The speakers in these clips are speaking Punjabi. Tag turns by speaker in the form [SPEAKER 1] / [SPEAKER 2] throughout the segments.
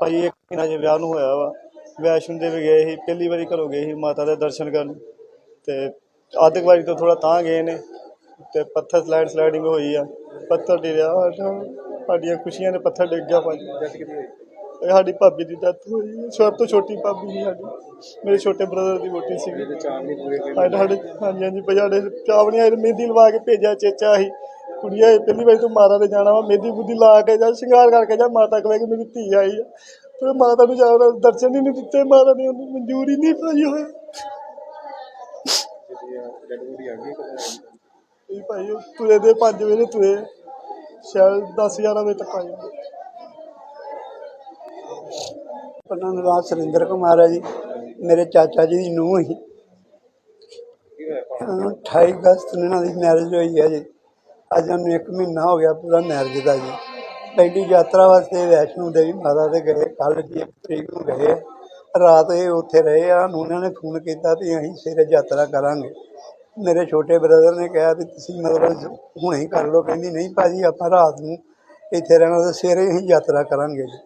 [SPEAKER 1] ਭਾਈ ਇੱਕ ਮਹੀਨਾ ਜੇ ਵਿਆਹ ਨੂੰ ਹੋਇਆ ਵਾ ਵੈਸ਼ਨੋ ਦੇਵੀ ਗਏ ਸੀ ਪਹਿਲੀ ਵਾਰੀ ਘਰੋਂ ਗਏ ਸੀ ਮਾਤਾ ਦੇ ਦਰਸ਼ਨ ਕਰਨ ਤੇ ਅੱਧ ਕੁ ਵਾਰੀ ਤੋਂ ਥੋੜਾ ਤਾਂ ਗਏ ਨੇ ਤੇ ਪੱਥਰ ਸਲਾਈਡ ਸਲਾਈਡਿੰਗ ਹੋਈ ਆ ਪੱਥਰ ਡਿਰਿਆ ਸਾਡਾ ਸਾਡੀਆਂ ਖੁਸ਼ੀਆਂ ਦੇ ਪੱਥਰ ਡਿੱਗ ਗਿਆ ਭਾਜੀ ਇਹ ਸਾਡੀ ਭਾਬੀ ਦੀ ਡੈਥ ਹੋਈ। ਸਭ ਤੋਂ ਛੋਟੀ ਭਾਬੀ ਸੀ ਸਾਡੀ ਮੇਰੇ ਛੋਟੇ ਬ੍ਰਦਰ ਦੀ ਵੋਟੀ ਸੀਗੀ। ਸਾਡੇ ਹਾਂਜੀ ਹਾਂਜੀ ਭਾਈ ਸਾਡੇ ਚਾਵਣੀਆਂ ਨੇ ਮਹਿੰਦੀ ਲਵਾ ਕੇ ਭੇਜਿਆ ਚੇਚਾ ਸੀ। ਕੁੜੀਆਂ ਇਹ ਪਹਿਲੀ ਵਾਰੀ ਤੂੰ ਮਾਤਾ ਦੇ ਜਾਣਾ ਵਾ ਮਹਿੰਦੀ ਬੁੱਧੀ ਲਾ ਕੇ ਜਾ, ਸ਼ਿੰਗਾਰ ਕਰਕੇ ਜਾ, ਮਾਤਾ ਕੋਲ ਕਿ ਮੇਰੀ ਧੀ ਆਈ ਆ। ਤੇ ਮਾਤਾ ਨੂੰ ਜਾ ਦਰਸ਼ਨ ਹੀ ਨਹੀਂ ਦਿੱਤੇ, ਮਾਤਾ ਨੇ ਉਹਨੂੰ ਮਨਜ਼ੂਰ ਨਹੀਂ ਭਾਈ ਹੋਇਆ ਇਹ ਭਾਈ, ਤੁਰੇ ਦੇ 5 ਵਜੇ ਤੁਰੇ, ਸ਼ਾਇਦ 10 11 ਵਜੇ ਤੱਕ ਆ ਜਾਂਦੇ।
[SPEAKER 2] ਉਹਨਾਂ ਦਾ ਸੁਰਿੰਦਰ ਕੁਮਾਰ ਹੈ ਜੀ। ਮੇਰੇ ਚਾਚਾ ਜੀ ਦੀ ਨੂੰਹ ਸੀ। 28 ਅਗਸਤ ਨੂੰ ਇਹਨਾਂ ਦੀ ਮੈਰਿਜ ਹੋਈ ਹੈ ਜੀ। ਅੱਜ ਉਹਨੂੰ 1 ਮਹੀਨਾ ਹੋ ਗਿਆ ਪੂਰਾ ਮੈਰਿਜ ਦਾ ਜੀ। ਪਹਿਲੀ ਯਾਤਰਾ ਵਾਸਤੇ ਵੈਸ਼ਨੋ ਦੇਵੀ ਮਾਤਾ ਦੇ ਗਏ ਕੱਲ੍ਹ ਜੀ 1 ਤਰੀਕ ਨੂੰ ਗਏ। ਰਾਤ ਇਹ ਉੱਥੇ ਰਹੇ ਆ ਨੂੰ ਉਹਨਾਂ ਨੇ ਫੋਨ ਕੀਤਾ ਵੀ ਅਸੀਂ ਸਵੇਰੇ ਯਾਤਰਾ ਕਰਾਂਗੇ। ਮੇਰੇ ਛੋਟੇ ਬ੍ਰਦਰ ਨੇ ਕਿਹਾ ਵੀ ਤੁਸੀਂ ਮਤਲਬ ਹੁਣੇ ਹੀ ਕਰ ਲਓ। ਕਹਿੰਦੀ, ਨਹੀਂ ਭਾਜੀ, ਆਪਾਂ ਰਾਤ ਨੂੰ ਇੱਥੇ ਰਹਿਣਾ ਤੇ ਸਵੇਰੇ ਹੀ ਯਾਤਰਾ ਕਰਾਂਗੇ ਜੀ।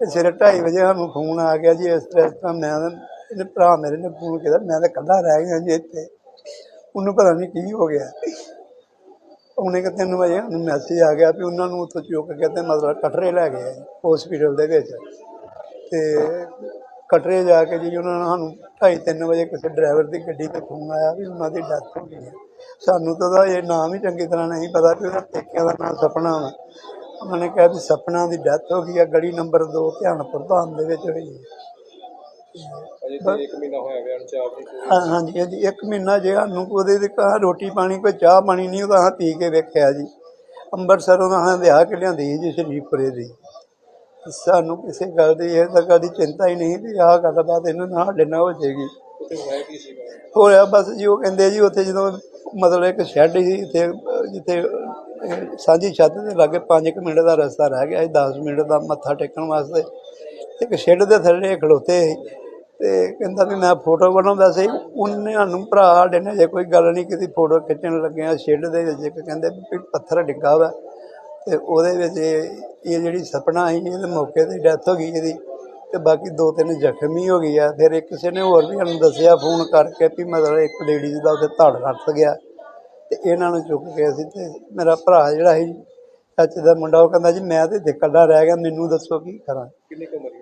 [SPEAKER 2] ਤੇ ਸਵੇਰੇ 2:30 ਵਜੇ ਸਾਨੂੰ ਫੋਨ ਆ ਗਿਆ ਜੀ, ਇਸ ਤਰ੍ਹਾਂ ਇਸ ਤਰ੍ਹਾਂ ਮੈਂ ਤਾਂ- ਇਹਨੇ ਭਰਾ ਮੇਰੇ ਨੇ ਫੋਨ ਕੀਤਾ, ਮੈਂ ਤਾਂ ਇਕੱਲਾ ਰਹਿ ਗਿਆ ਜੀ ਇੱਥੇ। ਉਹਨੂੰ ਪਤਾ ਨਹੀਂ ਕੀ ਹੋ ਗਿਆ। ਉਹਨੇ ਕਿ ਤਿੰਨ ਵਜੇ ਉਹਨੂੰ ਮੈਸੇਜ ਆ ਗਿਆ ਵੀ ਉਹਨਾਂ ਨੂੰ ਉੱਥੋਂ ਚੁੱਕ ਕੇ ਤੇ ਮਤਲਬ ਕਟਰੇ ਲੈ ਗਏ ਹਸਪੀਟਲ ਦੇ ਵਿੱਚ। ਤੇ ਕਟਰੇ ਜਾ ਕੇ ਜੀ ਉਹਨਾਂ ਨੇ ਸਾਨੂੰ 2:30 ਵਜੇ ਕਿਸੇ ਡਰਾਈਵਰ ਦੀ ਗੱਡੀ ਤੇ ਫੋਨ ਆਇਆ ਵੀ ਉਹਨਾਂ ਦੀ ਡੈਥ ਹੋ ਗਈ ਹੈ ਸਾਨੂੰ ਤਾਂ ਉਹਦਾ ਇਹ ਨਾਮ ਹੀ ਚੰਗੀ ਤਰ੍ਹਾਂ ਨਹੀਂ ਪਤਾ ਵੀ ਉਹਦਾ ਪੇਕਿਆਂ ਦਾ ਨਾਮ ਸਪਨਾ ਵਾ। ਉਹਨਾਂ ਨੇ ਕਿਹਾ ਵੀ ਸਪਨਾ ਦੀ ਡੈਥ ਹੋ ਗਈ ਹੈ ਗਲੀ ਨੰਬਰ 2 ਧਿਆਨਪੁਰ ਧਾਮ ਦੇ ਵਿੱਚ ਹੋਈ ਹੈ
[SPEAKER 3] ਅਜੇ ਤੇ ਇੱਕ ਮਹੀਨਾ ਹੋਇਆ ਵਿਆਹ ਨੂੰ ਚਾਹ ਨਹੀਂ ਪੂਰੀ।
[SPEAKER 2] ਹਾਂ- ਹਾਂਜੀ ਹਾਂਜੀ ਇੱਕ ਮਹੀਨਾ ਜੇ ਸਾਨੂੰ ਉਹਦੇ ਤੇ ਕਹਾ ਰੋਟੀ ਪਾਣੀ ਕੋਈ ਚਾਹ ਪਾਣੀ ਨਹੀਂ ਉਹਦਾ ਹਾਂ ਪੀ ਕੇ ਵੇਖਿਆ ਜੀ। ਅੰਮ੍ਰਿਤਸਰੋਂ ਦਾ ਹਾਂ ਵਿਆਹ ਕੇ ਲਿਆਂਦੀ ਸੀ ਜੀ ਸ਼ਰੀਫਪੁਰੇ ਦੀ। ਸਾਨੂੰ ਕਿਸੇ ਗੱਲ ਦੀ ਇਹ ਤਾਂ ਕਦੀ ਚਿੰਤਾ ਹੀ ਨਹੀਂ ਵੀ ਆਹ ਗੱਲਬਾਤ ਇਹਨਾਂ ਨਾਲ ਸਾਡੇ ਨਾਲ ਹੋ ਜਾਏਗੀ।
[SPEAKER 3] ਉੱਥੇ ਹੋਇਆ ਕੀ ਸੀਗਾ
[SPEAKER 2] ਹੋਇਆ ਬਸ ਜੀ ਉਹ ਕਹਿੰਦੇ ਜੀ ਉੱਥੇ ਜਦੋਂ ਮਤਲਬ ਇੱਕ ਸ਼ੈੱਡ ਸੀ ਇੱਥੇ ਜਿੱਥੇ ਅਹ, ਸਾਂਝੀ ਛੱਤ ਦੇ ਲਾਗੇ 5 ਮਿੰਟ ਦਾ ਰਸਤਾ ਰਹਿ ਗਿਆ ਸੀ 10 ਮਿੰਟ ਦਾ ਮੱਥਾ ਟੇਕਣ ਵਾਸਤੇ। ਇੱਕ ਸ਼ੈੱਡ ਦੇ ਥੱਲੇ ਖਲੋਤੇ ਸੀ। ਤੇ ਕਹਿੰਦਾ ਵੀ ਮੈਂ ਫੋਟੋ ਬਣਾਉਂਦਾ ਸੀ। ਉਹਨੇ ਸਾਨੂੰ ਭਰਾ ਸਾਡੇ ਨੇ ਜੇ ਕੋਈ ਗੱਲ ਨਹੀਂ ਕੀਤੀ, ਫੋਟੋ ਖਿੱਚਣ ਲੱਗਿਆ ਸ਼ੇਡ ਦੇ ਵਿੱਚ। ਇੱਕ ਕਹਿੰਦੇ ਵੀ ਪੱਥਰ ਡਿੱਗਾ ਵਾ। ਤੇ ਉਹਦੇ ਵਿੱਚ ਇਹ ਜਿਹੜੀ ਸਪਨਾ ਸੀ, ਇਹਦੇ ਮੌਕੇ ਤੇ ਡੈਥ ਹੋ ਗਈ ਇਹਦੀ। ਤੇ ਬਾਕੀ ਦੋ ਤਿੰਨ ਜ਼ਖਮੀ ਹੋ ਗਈ ਆ। ਫਿਰ ਇੱਕ ਕਿਸੇ ਨੇ ਹੋਰ ਵੀ ਸਾਨੂੰ ਦੱਸਿਆ ਫੋਨ ਕਰਕੇ ਵੀ ਮਤਲਬ ਇੱਕ ਲੇਡੀਜ਼ ਦਾ ਉੱਥੇ ਧੜ ਰੱਖ ਗਿਆ। ਤੇ ਇਹਨਾਂ ਨੂੰ ਚੁੱਕ ਕੇ ਅਸੀਂ ਤੇ ਮੇਰਾ ਭਰਾ ਜਿਹੜਾ ਸੀ, ਚਾਚੇ ਦਾ ਮੁੰਡਾ, ਉਹ ਕਹਿੰਦਾ ਜੀ ਮੈਂ ਤੇ ਇੱਥੇ ਇਕੱਲਾ ਰਹਿ ਗਿਆ, ਮੈਨੂੰ ਦੱਸੋ ਕੀ ਕਰਾਂ।
[SPEAKER 3] ਕਿੰਨੀ ਉਮਰ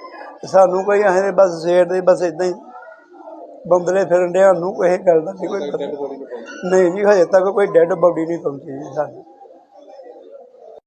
[SPEAKER 2] ਸਾਨੂੰ ਕੋਈ ਐਂ ਬਸ ਸਵੇਰ ਦੇ ਬਸ ਇਦਾਂ ਹੀ ਬੰਦਲੇ ਫਿਰਨ ਡਿਆ ਨੂੰ ਕੋਈ ਗੱਲ ਦਾ ਨਹੀਂ ਕੋਈ ਪਤਾ। ਨਹੀਂ ਜੀ ਹਜੇ ਤੱਕ ਕੋਈ ਡੈੱਡ ਬੋਡੀ ਨਹੀਂ ਪਹੁੰਚੀ ਜੀ ਸਾਨੂੰ।